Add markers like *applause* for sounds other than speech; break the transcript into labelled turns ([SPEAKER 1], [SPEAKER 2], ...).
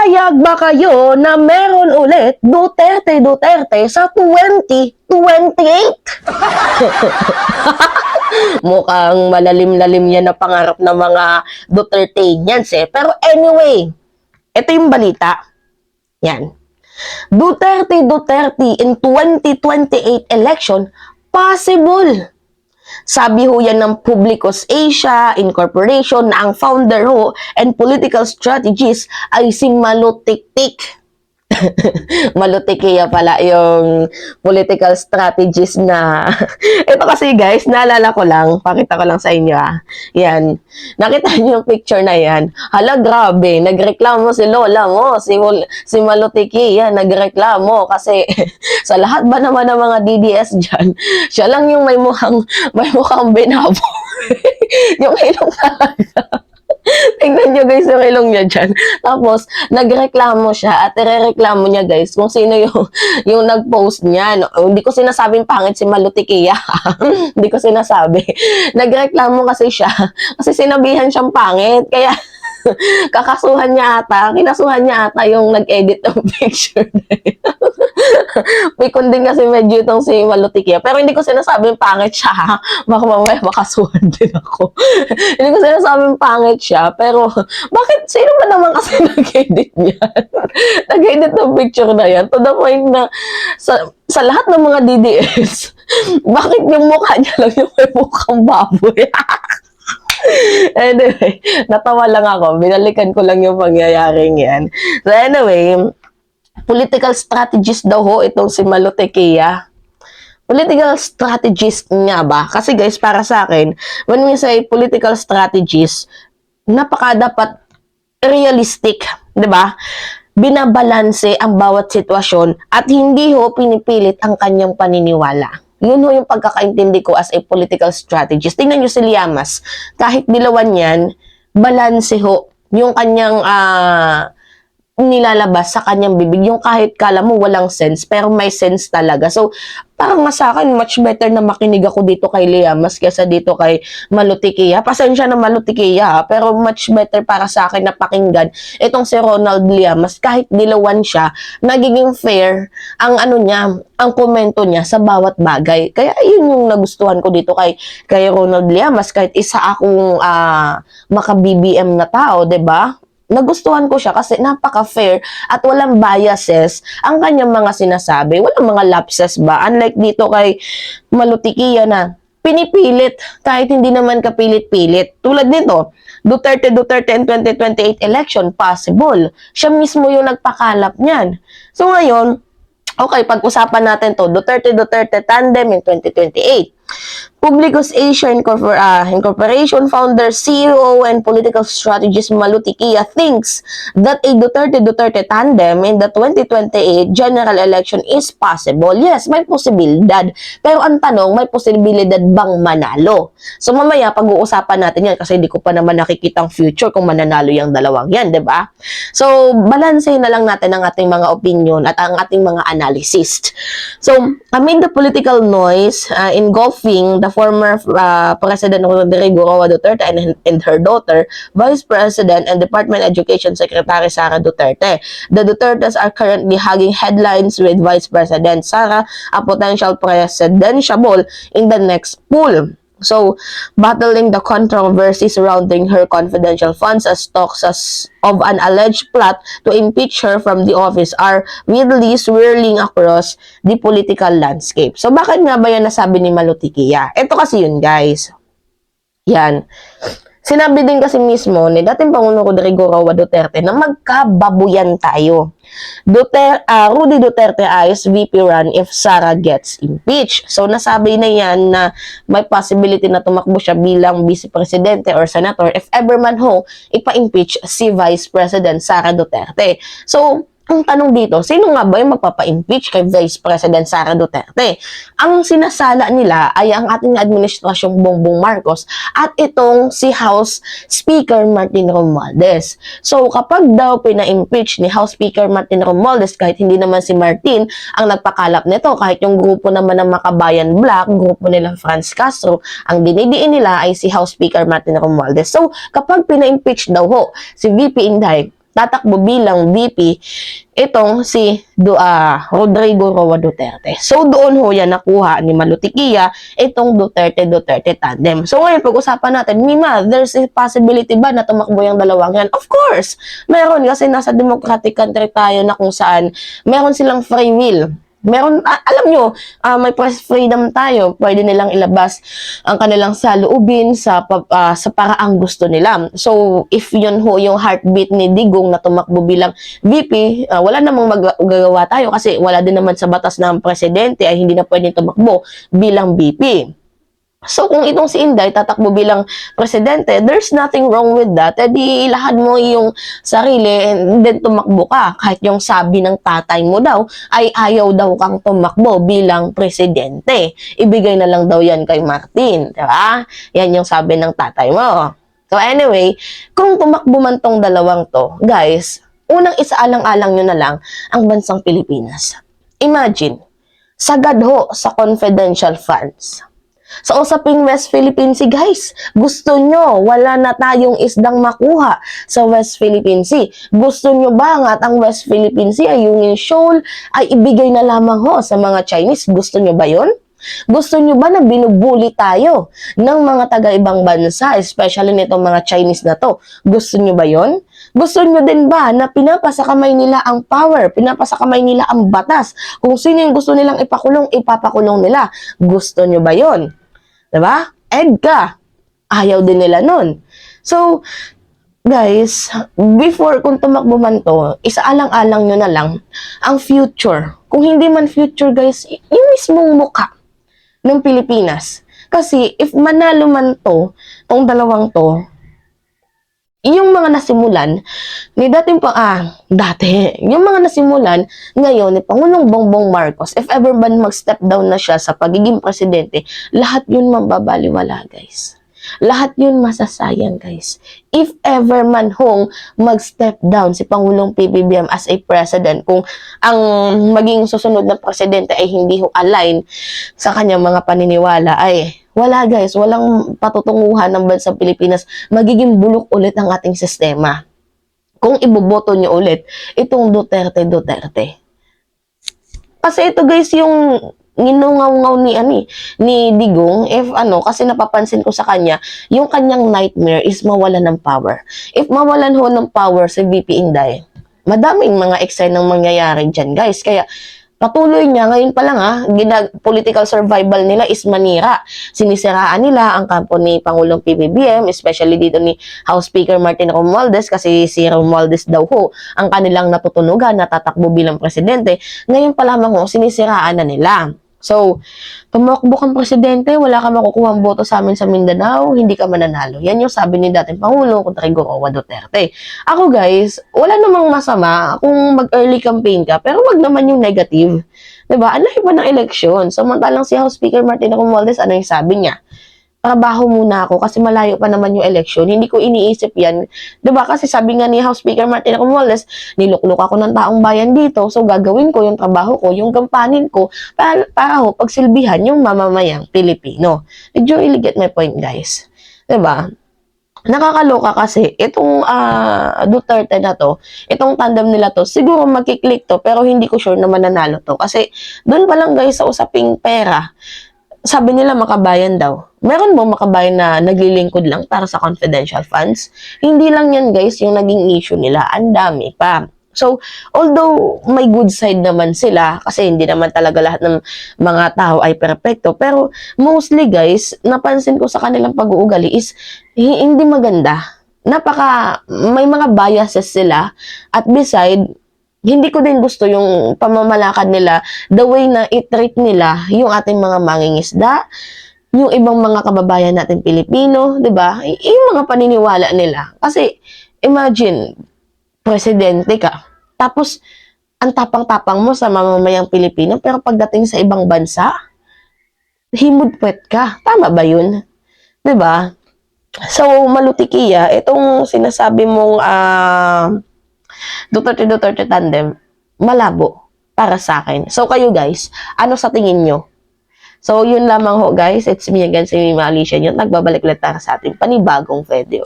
[SPEAKER 1] Papayag ba kayo na meron ulit Duterte Duterte sa 2028? *laughs* Mukhang malalim-lalim yan na pangarap ng mga Duterteñans eh. Pero anyway, ito yung balita. Yan. Duterte Duterte in 2028 election possible. Sabi ho yan ng Publicos Asia Incorporation na ang founder ho and political strategist ay si Malutiktik. *laughs* Malutikiya pala yung political strategist na *laughs* ito kasi guys, naalala ko lang, pakita ko lang sa inyo ah. Yan. Nakita niyo yung picture na yan. Hala, grabe. Nagreklamo si Lola mo, si, si Malutikiya, nagreklamo kasi *laughs* sa lahat ba naman ng mga DDS dyan, siya lang yung may mukhang, may mukhang binabo. yung ilong talaga. Tingnan nyo guys yung ilong niya dyan. *laughs* Tapos, nagreklamo siya at irereklamo niya guys kung sino yung, *laughs* yung nag-post niya. No, hindi ko sinasabing pangit si Malutikiya. *laughs* hindi ko sinasabi. Nagreklamo kasi siya kasi sinabihan siyang pangit. Kaya, kakasuhan niya ata, kinasuhan niya ata yung nag-edit ng picture Pikon din kasi medyo itong si Malutikia. Pero hindi ko sinasabing pangit siya. ha. Baka mamaya makasuhan din ako. *laughs* hindi ko sinasabing pangit siya. Pero bakit sino ba naman kasi *laughs* nag-edit niyan? *laughs* nag-edit ng picture na yan. To the point na sa, sa lahat ng mga DDS, bakit yung mukha niya lang yung may mukhang baboy? anyway, natawa lang ako. Binalikan ko lang yung pangyayaring yan. So anyway, political strategist daw ho itong si Malotekia. Political strategist nga ba? Kasi guys, para sa akin, when we say political strategist, napaka dapat realistic, 'di ba? Binabalanse ang bawat sitwasyon at hindi ho pinipilit ang kanyang paniniwala. Yun ho yung pagkakaintindi ko as a political strategist. Tingnan nyo si Liamas. Kahit dilawan yan, balanse ho yung kanyang ah, nilalabas sa kanyang bibig. Yung kahit kala mo walang sense, pero may sense talaga. So, parang mas akin, much better na makinig ako dito kay Liamas kaysa dito kay Malutikia. Pasensya na Malutikia, pero much better para sa akin na pakinggan itong si Ronald Liamas. Kahit dilawan siya, nagiging fair ang ano niya, ang komento niya sa bawat bagay. Kaya yun yung nagustuhan ko dito kay kay Ronald Liamas kahit isa akong ah, maka-BBM na tao, 'di ba? Nagustuhan ko siya kasi napaka-fair at walang biases ang kanyang mga sinasabi. Walang mga lapses ba? Unlike dito kay Malutikiya na pinipilit kahit hindi naman kapilit-pilit. Tulad nito, Duterte Duterte in 2028 election possible. Siya mismo yung nagpakalap niyan. So ngayon, okay, pag-usapan natin to, Duterte Duterte tandem in 2028. Publicos Asia Incorpor- ah, Incorporation founder, CEO, and political strategist Maluti Kia thinks that a Duterte-Duterte tandem in the 2028 general election is possible. Yes, may posibilidad. Pero ang tanong, may posibilidad bang manalo? So mamaya, pag-uusapan natin yan kasi hindi ko pa naman nakikita ang future kung mananalo yung dalawang yan, di ba? So, balansehin na lang natin ang ating mga opinion at ang ating mga analysis. So, amid the political noise uh, engulfing the former uh, President Rodrigo Roa Duterte and, and her daughter, Vice President and Department Education Secretary Sara Duterte. The Dutertes are currently hugging headlines with Vice President Sara, a potential presidential in the next poll. So, battling the controversy surrounding her confidential funds as talks as of an alleged plot to impeach her from the office are widely swirling across the political landscape. So, bakit nga ba yan nasabi ni Malutikia? Ito kasi yun, guys. Yan. Sinabi din kasi mismo ni dating Pangulo Rodrigo Roa Duterte na magkababuyan tayo. Duterte, ah, Rudy Duterte ayos VP run if Sara gets impeached. So nasabi na yan na may possibility na tumakbo siya bilang vice presidente or senator if ever man ho ipa-impeach si Vice President Sara Duterte. So ang tanong dito, sino nga ba yung magpapa-impeach kay Vice President Sara Duterte? Ang sinasala nila ay ang ating administrasyong Bongbong Marcos at itong si House Speaker Martin Romualdez. So kapag daw pina-impeach ni House Speaker Martin Romualdez, kahit hindi naman si Martin ang nagpakalap nito, kahit yung grupo naman ng Makabayan Black, grupo nila Franz Castro, ang dinidiin nila ay si House Speaker Martin Romualdez. So kapag pina-impeach daw ho si VP Inday, tatakbo bilang VP itong si Du- ah, Rodrigo Roa Duterte. So doon ho yan nakuha ni Malutikia itong Duterte-Duterte tandem. So ngayon pag-usapan natin, Mima, there's a possibility ba na tumakbo yung dalawang yan? Of course! Meron kasi nasa democratic country tayo na kung saan meron silang free will. Meron, alam nyo, ah, may press freedom tayo. Pwede nilang ilabas ang kanilang saloobin sa, ah, sa paraang gusto nila. So, if yun ho yung heartbeat ni Digong na tumakbo bilang VP, ah, wala namang magagawa tayo kasi wala din naman sa batas ng presidente ay hindi na pwedeng tumakbo bilang VP. So, kung itong si Inday tatakbo bilang presidente, there's nothing wrong with that. Eh di ilahad mo yung sarili and then tumakbo ka. Kahit yung sabi ng tatay mo daw ay ayaw daw kang tumakbo bilang presidente. Ibigay na lang daw yan kay Martin. Di ba? Yan yung sabi ng tatay mo. So anyway, kung tumakbo man tong dalawang to, guys, unang isaalang-alang nyo na lang ang bansang Pilipinas. Imagine, sagad ho sa confidential funds. Sa usaping West Philippine Sea, guys, gusto nyo, wala na tayong isdang makuha sa West Philippine Sea. Gusto nyo ba nga ang West Philippine Sea ay yung shoal ay ibigay na lamang ho sa mga Chinese? Gusto nyo ba yon? Gusto nyo ba na binubuli tayo ng mga taga-ibang bansa, especially nitong mga Chinese na to? Gusto nyo ba yon? Gusto nyo din ba na pinapasakamay nila ang power, pinapasakamay nila ang batas? Kung sino yung gusto nilang ipakulong, ipapakulong nila. Gusto nyo ba yon? 'Di ba? EDCA. Ayaw din nila nun. So, guys, before kung tumakbo man to, isaalang-alang nyo na lang ang future. Kung hindi man future, guys, yung mismong muka ng Pilipinas. Kasi, if manalo man to, tong dalawang to, yung mga nasimulan ni dating pa ah dati yung mga nasimulan ngayon ni Pangulong Bongbong Marcos if ever man mag-step down na siya sa pagiging presidente lahat yun mababaliwala guys. Lahat yun masasayang guys. If ever man hong mag-step down si Pangulong PBBM as a president kung ang maging susunod na presidente ay hindi ho align sa kanyang mga paniniwala ay wala guys, walang patutunguhan ng bansang Pilipinas. Magiging bulok ulit ang ating sistema. Kung iboboto nyo ulit, itong Duterte, Duterte. Kasi ito guys, yung ninungaw-ngaw ni ani ni Digong if ano kasi napapansin ko sa kanya yung kanyang nightmare is mawalan ng power if mawalan ho ng power si VP Inday madaming mga excite ng mangyayari dyan guys kaya Patuloy niya, ngayon pa lang ha, ginag political survival nila is manira. Sinisiraan nila ang kampo ni Pangulong PBBM, especially dito ni House Speaker Martin Romualdez kasi si Romualdez daw ho ang kanilang natutunugan na tatakbo bilang presidente. Ngayon pa lamang ho, sinisiraan na nila. So, tumakbo kang presidente, wala ka makukuha boto sa amin sa Mindanao, hindi ka mananalo. Yan yung sabi ni dating Pangulo Rodrigo Roa Duterte. Ako guys, wala namang masama kung mag-early campaign ka, pero wag naman yung negative. ba? Ano iba ng eleksyon? Samantalang si House Speaker Martin Romualdez, ano yung sabi niya? Trabaho muna ako kasi malayo pa naman yung eleksyon. Hindi ko iniisip yan. ba? Kasi sabi nga ni House Speaker Martin Romualdez, niluklok ako ng taong bayan dito, so gagawin ko yung trabaho ko, yung gampanin ko, para, para ho, pagsilbihan yung mamamayang Pilipino. Did you really get my point, guys? ba? Nakakaloka kasi itong ah, Duterte na to, itong tandem nila to, siguro magkiklik to pero hindi ko sure na mananalo to kasi doon pa lang guys sa usaping pera, sabi nila makabayan daw. Meron mo makabayan na naglilingkod lang para sa confidential funds? Hindi lang yan guys yung naging issue nila, ang dami pa. So, although may good side naman sila, kasi hindi naman talaga lahat ng mga tao ay perpekto, pero mostly guys, napansin ko sa kanilang pag-uugali is hi- hindi maganda. Napaka, may mga biases sila, at beside, hindi ko din gusto yung pamamalakad nila, the way na i-treat nila yung ating mga mangingisda, yung ibang mga kababayan natin Pilipino, 'di ba? Yung mga paniniwala nila. Kasi imagine presidente ka. Tapos ang tapang-tapang mo sa mamamayang Pilipino pero pagdating sa ibang bansa, himudpwet ka. Tama ba 'yun? 'Di ba? So, malutikiya, itong sinasabi mong ah Duterte Duterte tandem, malabo para sa akin. So, kayo guys, ano sa tingin nyo? So, yun lamang ho guys. It's me again, si Mima Alicia. Yun, nagbabalik ulit tayo sa ating panibagong video.